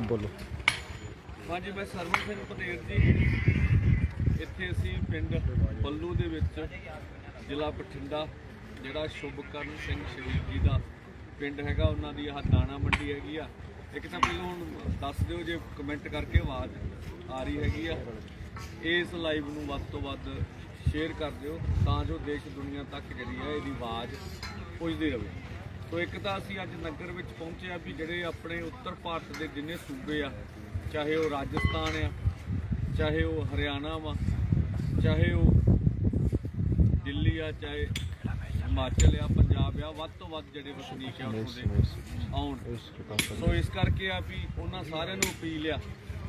ਹਾਂ ਬੋਲੋ। ਹਾਂਜੀ, ਮੈਂ ਸਰਵਨ ਸਿੰਘ ਪਟੇਲ ਜੀ। ਇੱਥੇ ਅਸੀਂ ਪਿੰਡ ਬੱਲੂ ਦੇ ਵਿੱਚ ਜ਼ਿਲ੍ਹਾ ਬਠਿੰਡਾ, ਜਿਹੜਾ ਸ਼ੁਭਕਰਨ ਸਿੰਘ ਸ਼ਰੀਫ ਜੀ ਦਾ ਪਿੰਡ ਹੈਗਾ, ਉਹਨਾਂ ਦੀ ਆਹ ਦਾਣਾ ਮੰਡੀ ਹੈਗੀ ਆ। ਇੱਕ ਤਾਂ ਪਹਿਲਾਂ ਹੁਣ ਦੱਸ ਦਿਓ ਜੇ ਕਮੈਂਟ ਕਰਕੇ ਆਵਾਜ਼ ਆ ਰਹੀ ਹੈਗੀ ਆ। ਇਸ ਲਾਈਵ ਨੂੰ ਵੱਧ ਤੋਂ ਵੱਧ ਸ਼ੇਅਰ ਕਰ ਦਿਓ, ਤਾਂ ਜੋ ਦੇਸ਼ ਦੁਨੀਆ ਤੱਕ ਜਿਹੜੀ ਹੈ ਇਹਦੀ ਆਵਾਜ਼ ਪਹੁੰਚਦੀ ਰਹੇ। ਸੋ ਇੱਕ ਤਾਂ ਅਸੀਂ ਅੱਜ ਨਗਰ ਵਿੱਚ ਪਹੁੰਚੇ ਆ ਵੀ ਜਿਹੜੇ ਆਪਣੇ ਉੱਤਰ ਭਾਰਤ ਦੇ ਜਿੰਨੇ ਸੂਬੇ ਆ ਚਾਹੇ ਉਹ ਰਾਜਸਥਾਨ ਆ ਚਾਹੇ ਉਹ ਹਰਿਆਣਾ ਵਾ ਚਾਹੇ ਉਹ ਦਿੱਲੀ ਆ ਚਾਹੇ ਹਿਮਾਚਲ ਆ ਪੰਜਾਬ ਆ ਵੱਧ ਤੋਂ ਵੱਧ ਜਿਹੜੇ ਵਸਨੀਕ ਆ ਉੱਥੋਂ ਦੇ ਆਉਣ। ਸੋ ਇਸ ਕਰਕੇ ਆ ਵੀ ਉਹਨਾਂ ਸਾਰਿਆਂ ਨੂੰ ਅਪੀਲ ਆ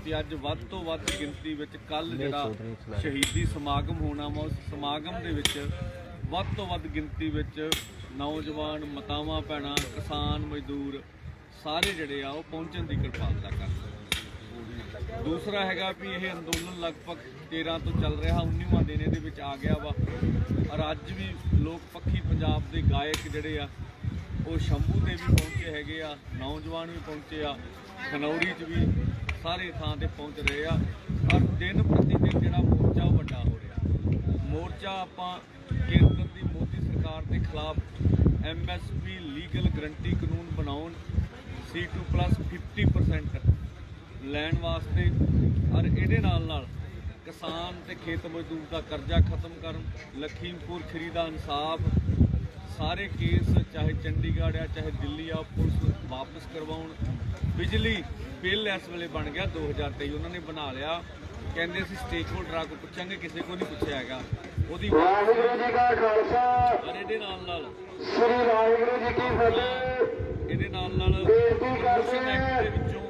ਕਿ ਅੱਜ ਵੱਧ ਤੋਂ ਵੱਧ ਗਿਣਤੀ ਵਿੱਚ ਕੱਲ ਜਿਹੜਾ ਸ਼ਹੀਦੀ ਸਮਾਗਮ ਹੋਣਾ ਵਾ ਉਸ ਸਮਾਗਮ ਦੇ ਵਿੱਚ ਵੱਧ ਤੋਂ ਵੱਧ ਗਿਣਤੀ ਵਿੱਚ ਨੌਜਵਾਨ, ਮਤਾਵਾਂ, ਭੈਣਾਂ, ਕਿਸਾਨ, ਮਜ਼ਦੂਰ, ਸਾਰੇ ਜਿਹੜੇ ਆ ਉਹ ਪਹੁੰਚਣ ਦੀ ਕਿਰਪਾਲਤਾ ਕਰਨ ਦੂਸਰਾ ਹੈਗਾ ਵੀ ਇਹ ਅੰਦੋਲਨ ਲਗਭਗ 13 ਤੋਂ ਚੱਲ ਰਿਹਾ 19ਵਾਂ ਦਿਨ ਇਹਦੇ ਵਿੱਚ ਆ ਗਿਆ ਵਾ। ਔਰ ਅੱਜ ਵੀ ਲੋਕ ਪੱਖੀ ਪੰਜਾਬ ਦੇ ਗਾਇਕ ਜਿਹੜੇ ਆ, ਉਹ ਸ਼ੰਭੂ ਤੇ ਵੀ ਪਹੁੰਚੇ ਹੈਗੇ ਆ, ਨੌਜਵਾਨ ਵੀ ਪਹੁੰਚੇ ਆ, ਖਨੌਰੀ 'ਚ ਵੀ ਸਾਰੇ ਥਾਂ ਤੇ ਪਹੁੰਚ ਰਹੇ ਆ। ਔਰ ਦਿਨ ਪ੍ਰਤੀ ਦਿਨ ਜਿਹੜਾ ਮੋਰਚਾ ਉਹ ਵੱਡਾ ਹੋ ਰਿਹਾ। ਮੋਰਚਾ ਆਪਾਂ ਸਰਕਾਰ ਦੇ ਖਿਲਾਫ ਐਮਐਸਪੀ ਲੀਗਲ ਗਰੰਟੀ ਕਾਨੂੰਨ ਬਣਾਉਣ C2+ 50% ਲੈਣ ਵਾਸਤੇ ਔਰ ਇਹਦੇ ਨਾਲ ਨਾਲ ਕਿਸਾਨ ਤੇ ਖੇਤ ਮਜ਼ਦੂਰ ਦਾ ਕਰਜ਼ਾ ਖਤਮ ਕਰਨ, ਲਖੀਮਪੁਰ ਖਰੀ ਦਾ ਇਨਸਾਫ, ਸਾਰੇ ਕੇਸ ਚਾਹੇ ਚੰਡੀਗੜ੍ਹ ਆ, ਚਾਹੇ ਦਿੱਲੀ ਆ, ਪੁਲਿਸ ਵਾਪਸ ਕਰਵਾਉਣ, ਬਿਜਲੀ ਬਿੱਲ ਇਸ ਵੇਲੇ ਬਣ ਗਿਆ 2023 ਉਹਨਾਂ ਨੇ ਬਣਾ ਲਿਆ। ਕਹਿੰਦੇ ਅਸੀਂ ਸਟੇਕ ਹੋਲਡਰਾਂ ਕੋ ਪੁੱਛਾਂਗੇ, ਕਿਸੇ ਕੋ ਨਹੀਂ ਪੁੱਛਿਆ ਹੈਗਾ। ਉਹਦੀ ਵਾਹਿਗੁਰੂ ਜੀ ਕਾ ਖਾਲਸਾ। ਇਹਦੇ ਨਾਲ ਨਾਲ। ਸ੍ਰੀ ਵਾਹਿਗੁਰੂ ਜੀ ਕੀ ਫਤਿਹ। ਇਹਦੇ ਨਾਲ ਨਾਲ ਬੇਨਤੀ ਕਰਦੇ ਹਾਂ। ਦੇ ਵਿੱਚੋਂ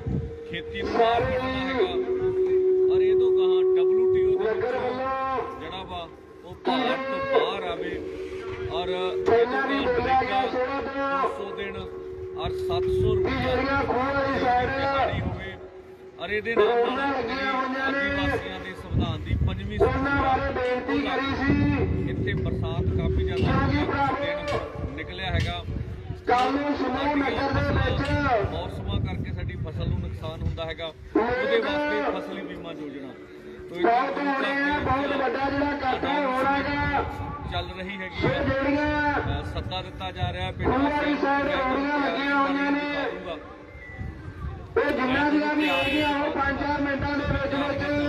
ਖੇਤੀ ਨੂੰ ਬਾਹਰ ਕੱਢਣਾ ਹੈਗਾ। ਔਰ ਇਹ ਤੋਂ ਕਹਾਂ WTO ਦੇ ਨਗਰ ਵਿੱਚੋਂ ਵੱਲੋਂ ਜਿਹੜਾ ਵਾ ਉਹ ਭਾਰਤ ਤੋਂ ਬਾਹਰ ਆਵੇ। ਔਰ ਪਹਿਲਾਂ ਵੀ ਬੋਲਿਆ ਥੋੜਾ ਤੋਂ। 200 ਦਿਨ ਔਰ 700 ਰੁਪਏ ਜਿਹੜੀਆਂ ਖੂਹ ਵਾਲੀ ਸਾਈਡ ਹੋਵੇ। ਔਰ ਇਹਦੇ ਨਾਲ ਨਾਲ ਲੱਗੀਆਂ ਹੋਈਆਂ ਨੇ। ਆਦੀਵਾਸੀਆਂ ਪੰਜਵੀਂ ਉਹਨਾਂ ਬਾਰੇ ਬੇਨਤੀ ਕਰੀ ਸੀ। ਇੱਥੇ ਬਰਸਾਤ ਕਾਫੀ ਜ਼ਿਆਦਾ ਨਿਕਲਿਆ ਹੈਗਾ। ਕੱਲ ਨੂੰ ਸਮੂਹ ਨਗਰ ਦੇ ਵਿੱਚ ਮੌਸਮਾਂ ਕਰਕੇ ਸਾਡੀ ਫਸਲ ਨੂੰ ਨੁਕਸਾਨ ਹੁੰਦਾ ਹੈਗਾ। ਉਹਦੇ ਵਾਸਤੇ ਫਸਲੀ ਬੀਮਾ ਯੋਜਨਾ। ਬਹੁਤ ਹੋਣੇ ਬਹੁਤ ਵੱਡਾ ਜਿਹੜਾ ਇਕੱਠ ਹੋਣਾਗਾ ਚੱਲ ਰਹੀ ਹੈਗੀ ਜਿਹੜੀਆਂ ਸੱਦਾ ਦਿੱਤਾ ਜਾ ਰਿਹਾ ਪਿੰਡ ਸਾਈਡ ਰੌਣੀਆਂ ਲੱਗੀਆਂ ਹੋਈਆਂ ਨੇ। ਇਹ ਜਿੰਨਾਂ ਦੀਆਂ ਵੀ ਆਈਆਂ ਉਹ 5-4 ਮਿੰਟਾਂ ਦੇ ਵਿੱਚ ਵਿੱਚ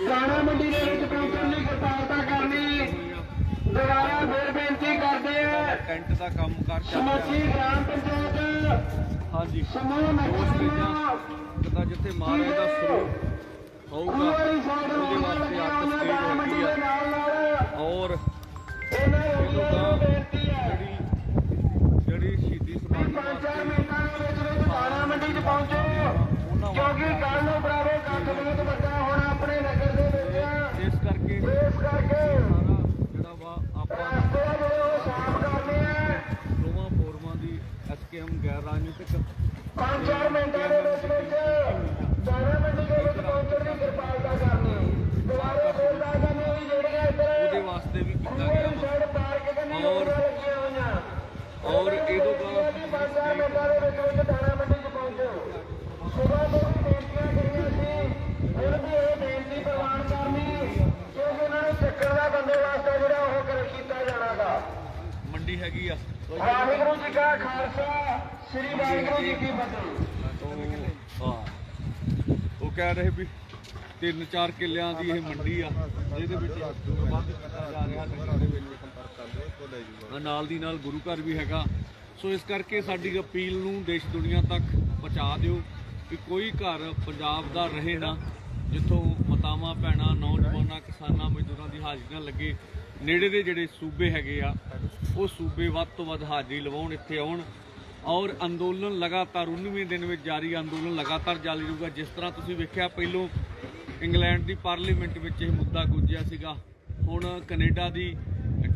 ਦਾਣਾ ਮੰਡੀ ਦੇ ਵਿੱਚ ਪਹੁੰਚਣ ਦੀ ਕਿਰਪਾਲਤਾ ਕਰਨੀ। ਦੁਬਾਰਾ ਫਿਰ ਬੇਨਤੀ ਕਰਦੇ ਆ। ਟੈਂਟ ਦਾ ਕੰਮ ਕਰ ਚੱਲ ਸਮੁੱਚੀ ਗ੍ਰਾਮ ਪੰਚਾਇਤ ਹਾਂਜੀ। ਸਮੂਹ ਵੱਲੋਂ ਕਿਤਾ ਜਿੱਥੇ ਮਹਾਰਾਜ ਦਾ ਸਰੂਪ ਹੋਊਗਾ। ਉਹਦੇ ਵਾਸਤੇ ਸਪੀਡ ਦੇ ਹੈਗੀ ਆ। ਨਾਲ ਨਾਲ। ਔਰ ਇਹਨਾਂ ਨੂੰ ਬੇਨਤੀ ਹੈ। ਜਿਹੜੀ ਸ਼ਹੀਦੀ ਸਮਾਗਮ ਪੰਜ ਚਾਰ ਵਾਸਤੇ ਮਿੰਟਾਂ ਦੇ ਵਿੱਚ ਵਿੱਚ ਦਾਣਾ ਮੰਡੀ 'ਚ ਪਹੁੰਚੋ। ਕਿਉਂਕਿ ਕੱਲ ਨੂੰ ਬਰਾਬਰ ਕੱਟ ਬਹੁਤ ਵੱਡਾ ਹੋਣਾ ਆਪਣੇ ਨਗਰ ਦੇ ਵਿੱਚ ਇਸ ਕਰਕੇ ਇਸ ਕਰਕੇ ਸਾਰਾ ਜਿਹੜਾ ਵਾ ਆਪਾਂ ਰਸਤੇ ਆ ਜਿਹੜੇ ਉਹ ਸਾਫ਼ ਕਰਨੇ ਆ ਦੋਵਾਂ ਫੋਰਮਾਂ ਦੀ ਐਸਕੇਐਮ ਗੈਰ ਰਾਜਨੀਤਿਕ ਪੰਜ ਚਾਰ ਮਿੰਟਾਂ ਦੇ ਵਿੱਚ ਵਿੱਚ ਦਾਣਾ ਮੰਡੀ ਦੇ ਵਿੱਚ ਪਹੁੰਚਣ ਦੀ ਕਿਰਪਾਲਤਾ ਕਰਨੀ ਦੁਬਾਰਾ ਫੇਰ ਦੱਸ ਦਿੰਦੇ ਵੀ ਜਿਹੜੀਆਂ ਉਹਦੇ ਇੱਧਰ ਵਾਸਤੇ ਵੀ ਕੀਤਾ ਪੂਰੀ ਗਿਆ ਵਾ ਸਾਈਡ ਪਾਰਕ ਕਰਨੀ ਔਰ- ਲੱਗੀਆਂ ਹੋਈਆਂ ਔਰ ਇਹਦੋਂ ਵੀ ਪੰਜ ਚਾਰ ਵਿੱਚ ਦਾਣਾ ਮੰਡੀ 'ਚ ਪਹੁੰਚੋ ਸੁਬਾਹ ਤੋਂ ਵੀ ਬੇਨਤੀਆਂ ਕਰੀਆਂ ਸੀ ਹੁਣ ਵੀ ਇਹ ਬੇਨਤੀ ਪ੍ਰਵਾਨ ਕਰਨੀ ਕਿਉਂਕਿ ਉਹਨਾਂ ਨੂੰ ਚੱਕਰ ਦਾ ਬੰਦੋਬਸਤ ਆ ਜਿਹੜਾ ਉਹ ਕਰ ਕੀਤਾ ਜਾਣਾਗਾ ਮੰਡੀ ਹੈਗੀ ਆ। ਵਾਹਿਗੁਰੂ ਜੀ ਕਾ ਖਾਲਸਾ ਸ੍ਰੀ ਵਾਹਿਗੁਰੂ ਜੀ ਕੀ ਫਤਿਹ। ਉਹ ਹਾਂ। ਉਹ ਕਹਿ ਰਹੇ ਵੀ ਤਿੰਨ ਚਾਰ ਕਿੱਲਿਆਂ ਦੀ ਇਹ ਮੰਡੀ ਆ ਜਿਹਦੇ ਵਿੱਚ ਕੀਤਾ ਜਾ ਰਿਹਾ। ਨਾਲ ਦੀ ਨਾਲ ਗੁਰੂ ਘਰ ਵੀ ਹੈਗਾ। ਸੋ ਇਸ ਕਰਕੇ ਸਾਡੀ ਅਪੀਲ ਨੂੰ ਦੇਸ਼ ਦੁਨੀਆ ਤੱਕ ਪਹੁੰਚਾ ਦਿਓ ਕਿ ਕੋਈ ਘਰ ਪੰਜਾਬ ਦਾ ਰਹੇ ਨਾ, ਜਿੱਥੋਂ ਮਤਾਵਾਂ, ਭੈਣਾਂ, ਨੌਜਵਾਨਾਂ, ਕਿਸਾਨਾਂ, ਮਜ਼ਦੂਰਾਂ ਦੀ ਹਾਜ਼ਰੀ ਨਾ ਲੱਗੇ। ਨੇੜੇ ਦੇ ਜਿਹੜੇ ਸੂਬੇ ਹੈਗੇ ਆ, ਉਹ ਸੂਬੇ ਵੱਧ ਤੋਂ ਵੱਧ ਹਾਜ਼ਰੀ ਲਵਾਉਣ, ਇੱਥੇ ਆਉਣ। ਔਰ ਅੰਦੋਲਨ ਲਗਾਤਾਰ 19ਵੇਂ ਦਿਨ ਵਿੱਚ ਜਾਰੀ ਅੰਦੋਲਨ ਲਗਾਤਾਰ ਜਾਰੀ ਰਹੂਗਾ। ਜਿਸ ਤਰ੍ਹਾਂ ਤੁਸੀਂ ਵੇਖਿਆ, ਪਹਿਲੋਂ ਇੰਗਲੈਂਡ ਦੀ ਪਾਰਲੀਮੈਂਟ ਵਿੱਚ ਇਹ ਮੁੱਦਾ ਗੁੱਜਿਆ ਸੀਗਾ। ਹੁਣ ਕੈਨੇਡਾ ਦੀ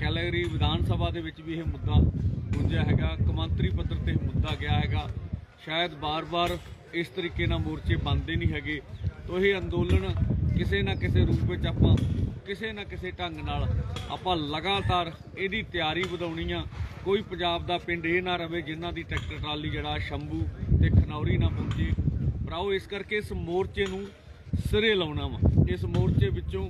ਕੈਲਗਰੀ ਵਿਧਾਨ ਸਭਾ ਦੇ ਵਿੱਚ ਵੀ ਇਹ ਮੁੱਦਾ ਗੁੰਜਿਆ ਹੈਗਾ, ਕੌਮਾਂਤਰੀ ਪੱਧਰ ਤੇ ਮੁੱਦਾ ਗਿਆ ਹੈਗਾ। ਸ਼ਾਇਦ ਬਾਰ-ਬਾਰ ਇਸ ਤਰੀਕੇ ਨਾਲ ਮੋਰਚੇ ਬੰਦੇ ਨਹੀਂ ਹੈਗੇ। ਤੋ ਇਹ ਅੰਦੋਲਨ ਕਿਸੇ ਨਾ ਕਿਸੇ ਰੂਪ ਵਿੱਚ ਆਪਾਂ, ਕਿਸੇ ਨਾ ਕਿਸੇ ਢੰਗ ਨਾਲ ਆਪਾਂ ਲਗਾਤਾਰ ਇਹਦੀ ਤਿਆਰੀ ਵਧਾਉਣੀ ਆ। ਕੋਈ ਪੰਜਾਬ ਦਾ ਪਿੰਡ ਇਹ ਨਾ ਰਵੇ ਜਿਨ੍ਹਾਂ ਦੀ ਟਰੈਕਟਰ ਟਰਾਲੀ ਜਿਹੜਾ ਸ਼ੰਭੂ ਤੇ ਖਨੌਰੀ ਨਾ ਪਹੁੰਚੇ। ਭਰਾਓ ਇਸ ਕਰਕੇ ਇਸ ਮੋਰਚੇ ਨੂੰ ਸਿਰੇ ਲਾਉਣਾ ਵਾ। ਇਸ ਮੋਰਚੇ ਵਿੱਚੋਂ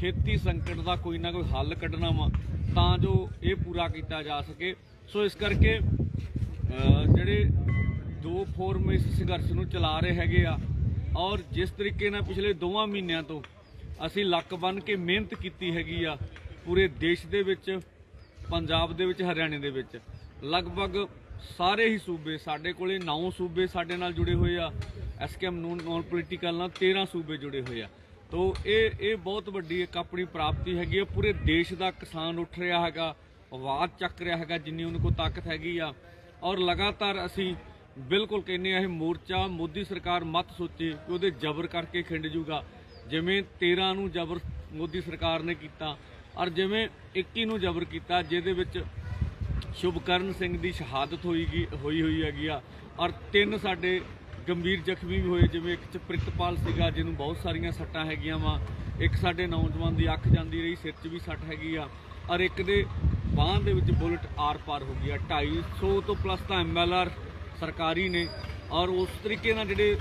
ਖੇਤੀ ਸੰਕਟ ਦਾ ਕੋਈ ਨਾ ਕੋਈ ਹੱਲ ਕੱਢਣਾ ਵਾ ਤਾਂ ਜੋ ਇਹ ਪੂਰਾ ਕੀਤਾ ਜਾ ਸਕੇ। ਸੋ ਇਸ ਕਰਕੇ ਜਿਹੜੇ ਦੋ ਫੋਰਮ ਇਸ ਸੰਘਰਸ਼ ਨੂੰ ਚਲਾ ਰਹੇ ਹੈਗੇ ਆ, ਔਰ ਜਿਸ ਤਰੀਕੇ ਨਾਲ ਪਿਛਲੇ ਦੋਵਾਂ ਮਹੀਨਿਆਂ ਤੋਂ ਅਸੀਂ ਲੱਕ ਬੰਨ ਕੇ ਮਿਹਨਤ ਕੀਤੀ ਹੈਗੀ ਆ, ਪੂਰੇ ਦੇਸ਼ ਦੇ ਵਿੱਚ, ਪੰਜਾਬ ਦੇ ਵਿੱਚ, ਹਰਿਆਣੇ ਦੇ ਵਿੱਚ, ਲਗਭਗ ਸਾਰੇ ਹੀ ਸੂਬੇ ਸਾਡੇ ਕੋਲੇ 9 ਸੂਬੇ ਸਾਡੇ ਨਾਲ ਜੁੜੇ ਹੋਏ ਆ ਐਸਕੇਐਮ ਨੌਨ ਪੋਲੀਟੀਕਲ ਨਾਲ 13 ਸੂਬੇ ਜੁੜੇ ਹੋਏ ਆ। ਤੋ ਇਹ ਇਹ ਬਹੁਤ ਵੱਡੀ ਇੱਕ ਆਪਣੀ ਪ੍ਰਾਪਤੀ ਹੈਗੀ ਆ, ਪੂਰੇ ਦੇਸ਼ ਦਾ ਕਿਸਾਨ ਉੱਠ ਰਿਹਾ ਹੈਗਾ ਆਵਾਜ਼ ਚੱਕ ਰਿਹਾ ਹੈਗਾ, ਜਿੰਨੀ ਉਹਨਾਂ ਕੋਲ ਤਾਕਤ ਹੈਗੀ ਆ। ਔਰ ਲਗਾਤਾਰ ਅਸੀਂ ਬਿਲਕੁਲ ਕਹਿੰਦੇ ਆ ਇਹ ਮੋਰਚਾ, ਮੋਦੀ ਸਰਕਾਰ ਮਤ ਸੋਚੇ ਕਿ ਉਹਦੇ ਜ਼ਬਰ ਕਰਕੇ ਖਿੰਡ ਜੂਗਾ। ਜਿਵੇਂ 13 ਨੂੰ ਜ਼ਬਰ ਮੋਦੀ ਸਰਕਾਰ ਨੇ ਕੀਤਾ, ਔਰ ਜਿਵੇਂ 21 ਨੂੰ ਜ਼ਬਰ ਕੀਤਾ, ਜਿਹਦੇ ਵਿੱਚ ਸ਼ੁਭਕਰਨ ਸਿੰਘ ਦੀ ਸ਼ਹਾਦਤ ਹੋਈਗੀ ਹੋਈ ਹੋਈ ਹੈਗੀ ਆ। ਔਰ ਤਿੰਨ ਸਾਡੇ ਗੰਭੀਰ ਜ਼ਖਮੀ ਵੀ ਹੋਏ, ਜਿਵੇਂ ਇੱਕ ਚ ਪ੍ਰਿਤਪਾਲ ਸੀਗਾ, ਜਿਹਨੂੰ ਬਹੁਤ ਸਾਰੀਆਂ ਸੱਟਾਂ ਹੈਗੀਆਂ ਵਾ। ਇੱਕ ਸਾਡੇ ਨੌਜਵਾਨ ਦੀ ਅੱਖ ਜਾਂਦੀ ਰਹੀ, ਸਿਰ 'ਚ ਵੀ ਸੱਟ ਹੈਗੀ ਆ। ਔਰ ਇੱਕ ਦੇ ਬਾਂਹ ਦੇ ਵਿੱਚ ਬੁਲਟ ਆਰ ਪਾਰ ਹੋ ਗਈ ਆ 250 ਤੋਂ ਪਲੱਸ ਤਾਂ ਐਮਐਲਆਰ ਸਰਕਾਰੀ ਨੇ ਔਰ ਉਸ ਤਰੀਕੇ ਨਾਲ ਜਿਹੜੇ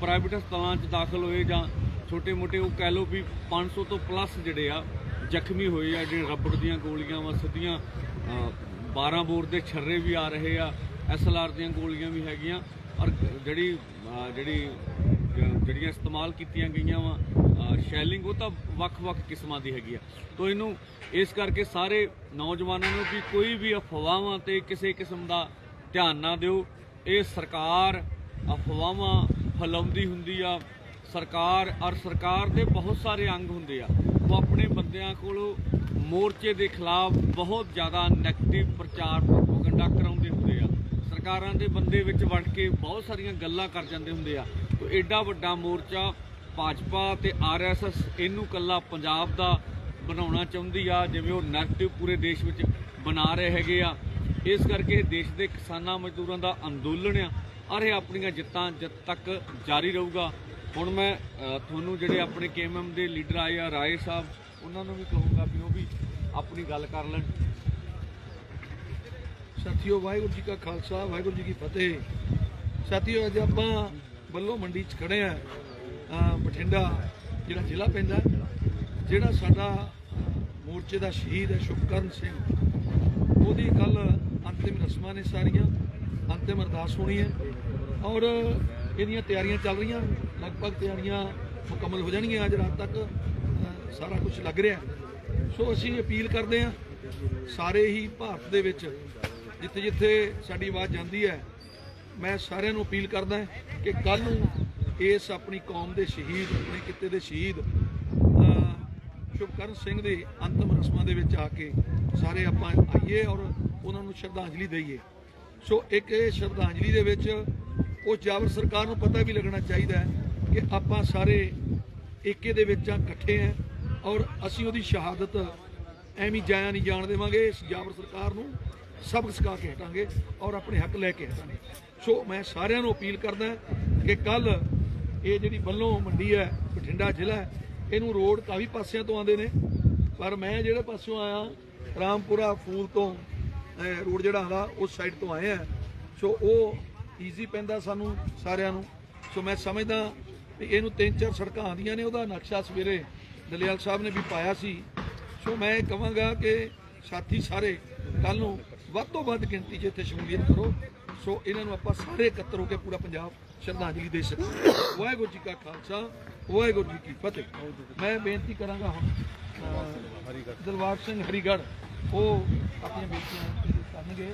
ਪ੍ਰਾਈਵੇਟ ਹਸਪਤਾਲਾਂ 'ਚ ਦਾਖਲ ਹੋਏ ਜਾਂ ਛੋਟੇ-ਮੋਟੇ ਉਹ ਕਹਿ ਲਓ ਵੀ 500 ਤੋਂ ਪਲੱਸ ਜਿਹੜੇ ਆ ਜ਼ਖਮੀ ਹੋਏ ਆ ਜਿਹੜੇ ਰਬੜ ਦੀਆਂ ਗੋਲੀਆਂ ਵਾ ਸਿੱਧੀਆਂ ਅਹ, 12 ਬੋਰ ਦੇ ਛਰਰੇ ਵੀ ਆ ਰਹੇ ਆ ਐਸਐਲਆਰ ਦੀਆਂ ਗੋਲੀਆਂ ਵੀ ਹੈਗੀਆਂ ਔਰ ਜਿਹੜੀ ਜਿਹੜੀ ਜਿਹੜੀਆਂ ਇਸਤੇਮਾਲ ਕੀਤੀਆਂ ਗਈਆਂ ਵਾ ਸ਼ੈਲਿੰਗ ਉਹ ਤਾਂ ਵੱਖ-ਵੱਖ ਕਿਸਮਾਂ ਦੀ ਹੈਗੀ ਆ। ਤੋਂ ਇਹਨੂੰ ਇਸ ਕਰਕੇ ਸਾਰੇ ਨੌਜਵਾਨਾਂ ਨੂੰ ਵੀ ਕੋਈ ਵੀ ਅਫਵਾਹਾਂ ਤੇ ਕਿਸੇ ਕਿਸਮ ਦਾ ਧਿਆਨ ਨਾ ਦਿਓ। ਇਹ ਸਰਕਾਰ ਅਫਵਾਹਾਂ ਫੈਲਾਉਂਦੀ ਹੁੰਦੀ ਆ। ਸਰਕਾਰ, ਔਰ ਸਰਕਾਰ ਦੇ ਬਹੁਤ ਸਾਰੇ ਅੰਗ ਹੁੰਦੇ ਆ। ਉਹ ਆਪਣੇ ਬੰਦਿਆਂ ਕੋਲੋਂ ਮੋਰਚੇ ਦੇ ਖਿਲਾਫ ਬਹੁਤ ਜ਼ਿਆਦਾ ਨੈਗੇਟਿਵ ਪ੍ਰਚਾਰ ਪ੍ਰੋਪਗੈਂਡਾ ਕਰਾਉਂਦੇ ਹੁੰਦੇ ਆ। ਸਰਕਾਰਾਂ ਦੇ ਬੰਦੇ ਵਿੱਚ ਵੜ ਕੇ ਬਹੁਤ ਸਾਰੀਆਂ ਗੱਲਾਂ ਕਰ ਜਾਂਦੇ ਹੁੰਦੇ ਆ। ਤੋ ਐਡਾ ਵੱਡਾ ਮੋਰਚਾ ਭਾਜਪਾ ਤੇ ਆਰਐਸਐਸ ਇਹਨੂੰ ਕੱਲਾ ਪੰਜਾਬ ਦਾ ਬਣਾਉਣਾ ਚਾਹੁੰਦੀ ਆ, ਜਿਵੇਂ ਉਹ ਨੈਗੇਟਿਵ ਪੂਰੇ ਦੇਸ਼ ਵਿੱਚ ਬਣਾ ਰਹੇ ਹੈਗੇ ਆ। ਇਸ ਕਰਕੇ ਦੇਸ਼ ਦੇ ਕਿਸਾਨਾਂ ਮਜ਼ਦੂਰਾਂ ਦਾ ਅੰਦੋਲਨ ਆ ਔਰ ਇਹ ਆਪਣੀਆਂ ਜਿੱਤਾਂ ਜਦ ਤੱਕ ਜਾਰੀ ਰਹੂਗਾ। ਹੁਣ ਮੈਂ ਤੁਹਾਨੂੰ ਜਿਹੜੇ ਆਪਣੇ ਕੇਐਮਐਮ ਦੇ ਲੀਡਰ ਆਏ ਆ, ਰਾਏ ਸਾਹਿਬ, ਉਹਨਾਂ ਨੂੰ ਵੀ ਕਹੂੰਗਾ ਵੀ ਉਹ ਵੀ ਆਪਣੀ ਗੱਲ ਕਰ ਲੈਣ। ਸਾਥੀਓ, ਵਾਹਿਗੁਰੂ ਜੀ ਕਾ ਖਾਲਸਾ, ਵਾਹਿਗੁਰੂ ਜੀ ਕੀ ਫਤਿਹ। ਸਾਥੀਓ, ਅੱਜ ਆਪਾਂ ਬੱਲੋ ਮੰਡੀ 'ਚ ਖੜੇ ਆ ਬਠਿੰਡਾ, ਜਿਹੜਾ ਜ਼ਿਲ੍ਹਾ ਪੈਂਦਾ ਜਿਹੜਾ ਸਾਡਾ ਮੋਰਚੇ ਦਾ ਸ਼ਹੀਦ ਹੈ ਸ਼ੁਭਕਰਨ ਸਿੰਘ। ਉਹਦੀ ਕੱਲ ਅੰਤਿਮ ਰਸਮਾਂ ਨੇ ਸਾਰੀਆਂ, ਅੰਤਿਮ ਅਰਦਾਸ ਹੋਣੀ ਹੈ ਔਰ ਇਹਦੀਆਂ ਤਿਆਰੀਆਂ ਚੱਲ ਰਹੀਆਂ, ਲਗਭਗ ਤਿਆਰੀਆਂ ਮੁਕੰਮਲ ਹੋ ਜਾਣਗੀਆਂ ਅੱਜ ਰਾਤ ਤੱਕ ਸਾਰਾ ਕੁਝ ਲੱਗ ਰਿਹਾ। ਸੋ ਅਸੀਂ ਅਪੀਲ ਕਰਦੇ ਹਾਂ, ਸਾਰੇ ਹੀ ਭਾਰਤ ਦੇ ਵਿੱਚ ਜਿੱਥੇ ਜਿੱਥੇ ਸਾਡੀ ਆਵਾਜ਼ ਜਾਂਦੀ ਹੈ ਮੈਂ ਸਾਰਿਆਂ ਨੂੰ ਅਪੀਲ ਕਰਦਾ ਕਿ ਕੱਲ ਨੂੰ ਇਸ ਆਪਣੀ ਕੌਮ ਦੇ ਸ਼ਹੀਦ, ਆਪਣੇ ਕਿੱਤੇ ਦੇ ਸ਼ਹੀਦ ਸ਼ੁਭਕਰਨ ਸਿੰਘ ਦੇ ਅੰਤਮ ਰਸਮਾਂ ਦੇ ਵਿੱਚ ਆ ਕੇ ਸਾਰੇ ਆਪਾਂ ਆਈਏ ਔਰ ਉਹਨਾਂ ਨੂੰ ਸ਼ਰਧਾਂਜਲੀ ਦਈਏ। ਸੋ ਇੱਕ ਇਹ ਸ਼ਰਧਾਂਜਲੀ ਦੇ ਵਿੱਚ ਉਹ ਜਾਬਰ ਸਰਕਾਰ ਨੂੰ ਪਤਾ ਵੀ ਲੱਗਣਾ ਚਾਹੀਦਾ ਹੈ ਕਿ ਆਪਾਂ ਸਾਰੇ ਏਕੇ ਦੇ ਵਿੱਚ ਆ ਇਕੱਠੇ ਆ ਔਰ ਅਸੀਂ ਉਹਦੀ ਸ਼ਹਾਦਤ ਐਵੇਂ ਜਾਇਆ ਨਹੀਂ ਜਾਣ ਦੇਵਾਂਗੇ ਇਸ ਜਾਬਰ ਸਰਕਾਰ ਨੂੰ। ਸਬਕ ਸਿਖਾ ਕੇ ਹਟਾਂਗੇ ਔਰ ਆਪਣੇ ਹੱਕ ਲੈ ਕੇ ਹਟਾਂਗੇ। ਸੋ ਮੈਂ ਸਾਰਿਆਂ ਨੂੰ ਅਪੀਲ ਕਰਦਾ ਕਿ ਕੱਲ ਇਹ ਜਿਹੜੀ ਬੱਲੋਂ ਮੰਡੀ ਹੈ, ਬਠਿੰਡਾ ਜ਼ਿਲ੍ਹਾ ਇਹਨੂੰ ਰੋਡ ਕਾਫੀ ਪਾਸਿਆਂ ਤੋਂ ਆਉਂਦੇ ਨੇ। ਪਰ ਮੈਂ ਜਿਹੜੇ ਪਾਸਿਓਂ ਆਇਆ, ਰਾਮਪੁਰਾ ਫੂਲ ਤੋਂ ਰੋਡ ਜਿਹੜਾ ਹੈਗਾ ਉਸ ਸਾਈਡ ਤੋਂ ਆਏ ਆ ਸੋ ਉਹ ਈਜ਼ੀ ਪੈਂਦਾ ਸਾਨੂੰ ਸਾਰਿਆਂ ਨੂੰ। ਸੋ ਮੈਂ ਸਮਝਦਾ ਵੀ ਇਹਨੂੰ ਤਿੰਨ ਚਾਰ ਸੜਕਾਂ ਆਉਂਦੀਆਂ ਨੇ, ਉਹਦਾ ਨਕਸ਼ਾ ਸਵੇਰੇ ਦਲਿਆਲ ਸਾਹਿਬ ਨੇ ਵੀ ਪਾਇਆ ਸੀ। ਸੋ ਮੈਂ ਇਹ ਕਹਾਂਗਾ ਕਿ ਸਾਥੀ ਸਾਰੇ ਕੱਲ ਨੂੰ ਵੱਧ ਤੋਂ ਵੱਧ ਗਿਣਤੀ 'ਚ ਇੱਥੇ ਸ਼ਮੂਲੀਅਤ ਕਰੋ। ਸੋ ਇਹਨਾਂ ਨੂੰ ਆਪਾਂ ਸਾਰੇ ਇਕੱਤਰ ਹੋ ਕੇ ਪੂਰਾ ਪੰਜਾਬ ਸ਼ਰਧਾਂਜਲੀ ਦੇ ਸਕੀਏ। ਵਾਹਿਗੁਰੂ ਜੀ ਕਾ ਖਾਲਸਾ ਵਾਹਿਗੁਰੂ ਜੀ ਕੀ ਫਤਿਹ। ਮੈਂ ਬੇਨਤੀ ਕਰਾਂਗਾ ਹੁਣ ਅਹ, ਸਿੰਘ ਹਰੀਗੜ ਉਹ ਆਪਣੀਆਂ ਬੇਨਤੀਆਂ ਕਰਨਗੇ।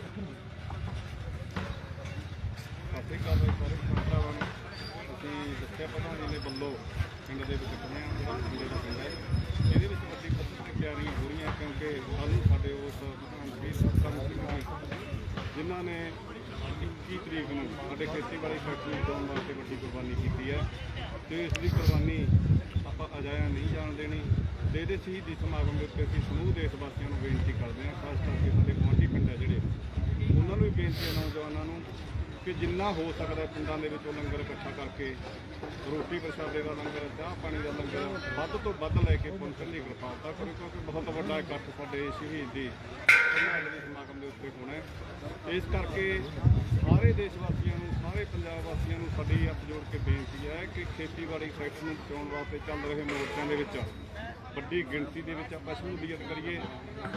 ਸਤਿ ਸ਼੍ਰੀ ਸਾਰੇ। ਭਰਾਵਾਂ ਨੂੰ ਅਸੀਂ ਦੱਸਿਆ ਪਹਿਲਾਂ ਜੀ ਨੇ ਵੱਲੋਂ ਪਿੰਡ ਦੇ ਵਿੱਚ ਬਣਿਆ ਹਾਂ ਜਿਹੜਾ ਪਿੰਡ ਦਾ ਪਿੰਡ ਹੈ, ਇਹਦੇ ਵਿੱਚ ਵੱਡੀ ਪੱਧਰ ਤੇ ਤਿਆਰੀਆਂ ਹੋ ਰਹੀਆਂ ਕਿਉਂਕਿ ਕੱਲ੍ਹ ਨੂੰ ਸਾਡੇ ਉਸ ਪ੍ਰਧਾਨ ਜੀ ਸਤਿਕਾਰ ਸਿੰਘ ਜਿਨ੍ਹਾਂ ਨੇ 21 ਤਰੀਕ ਨੂੰ ਸਾਡੇ ਖੇਤੀਬਾੜੀ ਫੈਕਟਰੀ ਬਣਾਉਣ ਵਾਸਤੇ ਵੱਡੀ ਕੁਰਬਾਨੀ ਕੀਤੀ ਹੈ ਤੇ ਇਸ ਦੀ ਕੁਰਬਾਨੀ ਆਪਾਂ ਅਜਾਇਆ ਨਹੀਂ ਜਾਣ ਦੇਣੀ ਤੇ ਇਹਦੇ ਸ਼ਹੀਦੀ ਸਮਾਗਮ ਦੇ ਉੱਤੇ ਅਸੀਂ ਸਮੂਹ ਦੇਸ਼ ਵਾਸੀਆਂ ਨੂੰ ਬੇਨਤੀ ਕਰਦੇ ਹਾਂ, ਖਾਸ ਕਰਕੇ ਸਾਡੇ ਗੁਆਂਢੀ ਪਿੰਡ ਹੈ ਜਿਹੜੇ, ਉਹਨਾਂ ਨੂੰ ਵੀ ਬੇਨਤੀ ਹੈ ਨੌਜਵਾਨਾਂ ਨੂੰ ਕਿ ਜਿੰਨਾ ਹੋ ਸਕਦਾ ਪਿੰਡਾਂ ਦੇ ਵਿੱਚੋਂ ਲੰਗਰ ਇਕੱਠਾ ਕਰਕੇ, ਰੋਟੀ ਪ੍ਰਸ਼ਾਦੇ ਦਾ ਲੰਗਰ, ਚਾਹ ਪਾਣੀ ਦਾ ਲੰਗਰ, ਵੱਧ ਤੋਂ ਵੱਧ ਲੈ ਕੇ ਪਹੁੰਚਣ ਦੀ ਕਿਰਪਾਲਤਾ ਕਰੋ, ਕਿਉਂਕਿ ਬਹੁਤ ਵੱਡਾ ਇਕੱਠ ਸਾਡੇ ਸ਼ਹੀਦ ਦੀ ਦੇ ਸਮਾਗਮ ਦੇ ਉੱਤੇ ਹੋਣਾ ਹੈ। ਇਸ ਕਰਕੇ ਸਾਰੇ ਦੇਸ਼ ਵਾਸੀਆਂ ਨੂੰ, ਸਾਰੇ ਪੰਜਾਬ ਵਾਸੀਆਂ ਨੂੰ ਸਾਡੀ ਹੱਥ ਜੋੜ ਕੇ ਬੇਨਤੀ ਹੈ ਕਿ ਖੇਤੀਬਾੜੀ ਸੈਕਟਰ ਨੂੰ ਬਚਾਉਣ ਵਾਸਤੇ ਚੱਲ ਰਹੇ ਮੋਰਚਿਆਂ ਦੇ ਵਿੱਚ ਵੱਡੀ ਗਿਣਤੀ ਦੇ ਵਿੱਚ ਆਪਾਂ ਸ਼ਮੂਲੀਅਤ ਕਰੀਏ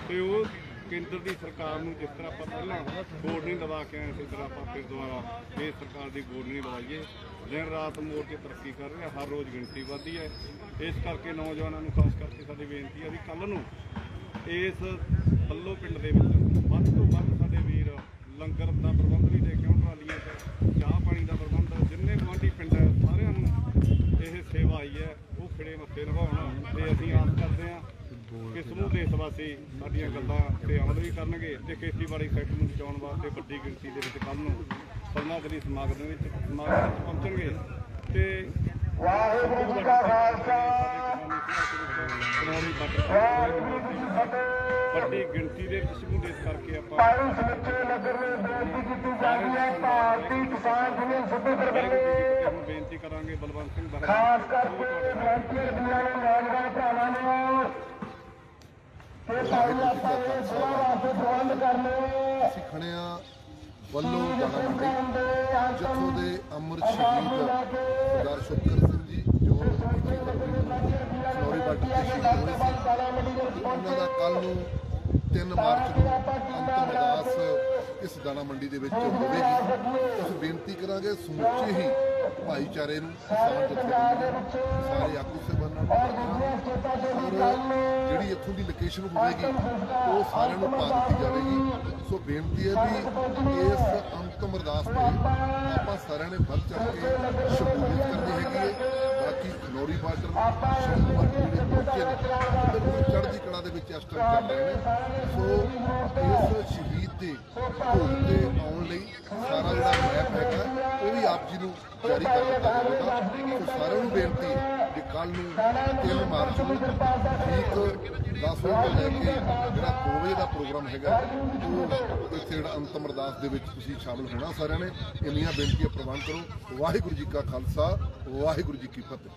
ਤੇ ਉਹ ਕੇਂਦਰ ਦੀ ਸਰਕਾਰ ਨੂੰ ਜਿਸ ਤਰ੍ਹਾਂ ਆਪਾਂ ਪਹਿਲਾਂ ਗੋਡ ਨਹੀਂ ਦਵਾ ਕੇ ਆਏ ਇਸੇ ਤਰ੍ਹਾਂ ਆਪਾਂ ਫਿਰ ਦੁਬਾਰਾ ਇਹ ਸਰਕਾਰ ਦੀ ਗੋਡ ਨਹੀਂ ਦਬਾਈਏ ਦਿਨ ਰਾਤ ਮੋਰਚੇ ਤਰੱਕੀ ਕਰ ਰਹੇ ਆ, ਹਰ ਰੋਜ਼ ਗਿਣਤੀ ਵਧਦੀ ਹੈ। ਇਸ ਕਰਕੇ ਨੌਜਵਾਨਾਂ ਨੂੰ ਖਾਸ ਕਰਕੇ ਸਾਡੀ ਬੇਨਤੀ ਹੈ ਵੀ ਕੱਲ ਨੂੰ ਇਸ ਬੱਲੋ ਪਿੰਡ ਦੇ ਵਿੱਚ ਵੱਧ ਤੋਂ ਵੱਧ ਸਾਡੇ ਵੀਰ ਲੰਗਰ ਦਾ ਪ੍ਰਬੰਧ ਵੀ ਦੇ ਕੇ ਆਉਣ ਟਰਾਲੀਆਂ 'ਚ ਚਾਹ ਪਾਣੀ ਦਾ ਪ੍ਰਬੰਧ ਜਿੰਨੇ ਗੁਆਂਢੀ ਪਿੰਡ ਹੈ ਸਾਰਿਆਂ ਨੂੰ ਇਹ ਸੇਵਾ ਆਈ ਹੈ ਉਹ ਖੜੇ ਮੱਥੇ ਨਿਭਾਉਣ ਤੇ ਅਸੀਂ ਆਸ ਕਰਦੇ ਹਾਂ ਕਿ ਸਮੂਹ ਦੇਸ਼ ਵਾਸੀ ਸਾਡੀਆਂ ਗੱਲਾਂ ਤੇ ਅਮਲ ਵੀ ਕਰਨਗੇ ਤੇ ਖੇਤੀਬਾੜੀ ਸੈਕਟਰ ਨੂੰ ਬਚਾਉਣ ਵਾਸਤੇ ਵੱਡੀ ਗਿਣਤੀ ਦੇ ਵਿੱਚ ਕੱਲ ਨੂੰ ਸਮਾਗਮ ਸਮਾਗਮ ਦੇ ਵਿੱਚ ਸਮਾਗਮ ਵਿੱਚ ਪਹੁੰਚਣਗੇ। ਤੇ ਵਾਹਿਗੁਰੂ ਜੀ ਕਾ ਖਾਲਸਾ। ਵਾਹਿਗੁਰੂ ਜੀ ਕੀ ਫਤਿਹ। ਵੱਡੀ ਗਿਣਤੀ ਦੇ ਵਿੱਚ ਸਮੂਹ ਦੇਸ਼ ਕਰਕੇ ਆਪਾਂ ਪਾਣੀ ਸਮੁੱਚੇ ਨਗਰ ਨੂੰ ਬੇਨਤੀ ਕੀਤੀ ਜਾਂਦੀ ਹੈ ਭਾਰਤੀ ਕਿਸਾਨ ਯੂਨੀਅਨ ਸਿੱਧੂਪੁਰ ਵਾਹਿਗੁਰੂ ਜੀ ਕੀ ਫਤਿਹ ਵੱਲੋਂ ਹੁਣ ਬੇਨਤੀ ਕਰਾਂਗੇ ਬਲਵੰਤ ਸਿੰਘ ਖਾਸ ਕਰਕੇ ਵਲੰਟੀਅਰ ਵੀਰਾਂ ਨੂੰ ਨੌਜਵਾਨ ਭਰਾਵਾਂ ਨੂੰ। ਕਿ ਭਾਈ ਆਪਾਂ ਇਹ ਸੇਵਾ ਵਾਸਤੇ ਪ੍ਰਬੰਧ ਕਰ ਲਏ। ਅਸੀਂ ਖੜੇ ਹਾਂ ਵੱਲੋਂ ਦਾਣਾ ਮੰਡੀ ਜਿੱਥੋਂ ਦੇ ਅਮਰ ਸ਼ਹੀਦ ਸਰਦਾਰ ਸ਼ੁਕਰ ਸਿੰਘ ਜੀ ਜੋ ਸ਼ਹੀਦ ਉਹਨਾਂ ਦਾ ਕੱਲ ਨੂੰ 3 ਮਾਰਚ ਨੂੰ ਅੰਤਮ ਅਰਦਾਸ ਇਸ ਦਾਣਾ ਮੰਡੀ ਦੇ ਵਿੱਚ ਹੋਵੇਗੀ। ਅਸੀਂ ਬੇਨਤੀ ਕਰਾਂਗੇ ਸਮੁੱਚੇ ਹੀ ਭਾਈਚਾਰੇ ਨੂੰ ਕਿਸਾਨ ਜਥੇਬੰਦੀਆਂ ਸਾਰੇ ਆਗੂ ਸਭਾਨਾਂ ਨੂੰ ਜਿਹੜੀ ਇੱਥੋਂ ਦੀ ਲੋਕੇਸ਼ਨ ਹੋਵੇਗੀ ਉਹ ਸਾਰਿਆਂ ਨੂੰ ਪਾ ਦਿੱਤੀ ਜਾਵੇਗੀ। ਸੋ ਬੇਨਤੀ ਹੈ ਵੀ ਇਸ ਅੰਤਮ ਅਰਦਾਸ ਤੇ ਆਪਾਂ ਸਾਰਿਆਂ ਨੇ ਵੱਧ ਚੜ ਕੇ ਸ਼ਮੂਲੀਅਤ ਕਰਨੀ ਹੈਗੀ ਹੈ। ਬਾਕੀ ਖਨੌਰੀ ਬਾਰਡਰ ਬਾਰਡਰ ਜਿਹੜੇ ਪਹੁੰਚੇ ਨੇ ਬਿਲਕੁਲ ਚੜ੍ਹਦੀ ਕਲਾ ਦੇ ਵਿੱਚ ਇਸ ਟਾਈਮ ਚੱਲ ਰਹੇ ਨੇ। ਸੋ ਇਸ ਸ਼ਹੀਦ ਦੇ ਭੋਗ ਤੇ ਆਉਣ ਲਈ ਸਾਰਾ ਜਿਹੜਾ ਮੈਪ ਹੈਗਾ ਆਪ ਜੀ ਨੂੰ ਜਾਰੀ ਕਰ ਦਿੱਤਾ ਜਾਵੇਗਾ। ਸੋ ਸਾਰਿਆਂ ਨੂੰ ਬੇਨਤੀ ਹੈ ਕਿ ਕੱਲ ਨੂੰ 3 ਮਾਰਚ ਨੂੰ ਠੀਕ 10 ਵਜੇ ਤੋਂ ਲੈ ਕੇ ਜਿਹੜਾ 2 ਵਜੇ ਦਾ ਪ੍ਰੋਗਰਾਮ ਹੈਗਾ ਉਹ ਇੱਥੇ ਜਿਹੜਾ ਅੰਤਮ ਅਰਦਾਸ ਦੇ ਵਿੱਚ ਤੁਸੀਂ ਸ਼ਾਮਲ ਹੋਣਾ ਸਾਰਿਆਂ ਨੇ, ਇੰਨੀਆਂ ਬੇਨਤੀਆਂ ਪ੍ਰਵਾਨ ਕਰੋ। ਵਾਹਿਗੁਰੂ ਜੀ ਕਾ ਖਾਲਸਾ, ਵਾਹਿਗੁਰੂ ਜੀ ਕੀ ਫਤਿਹ।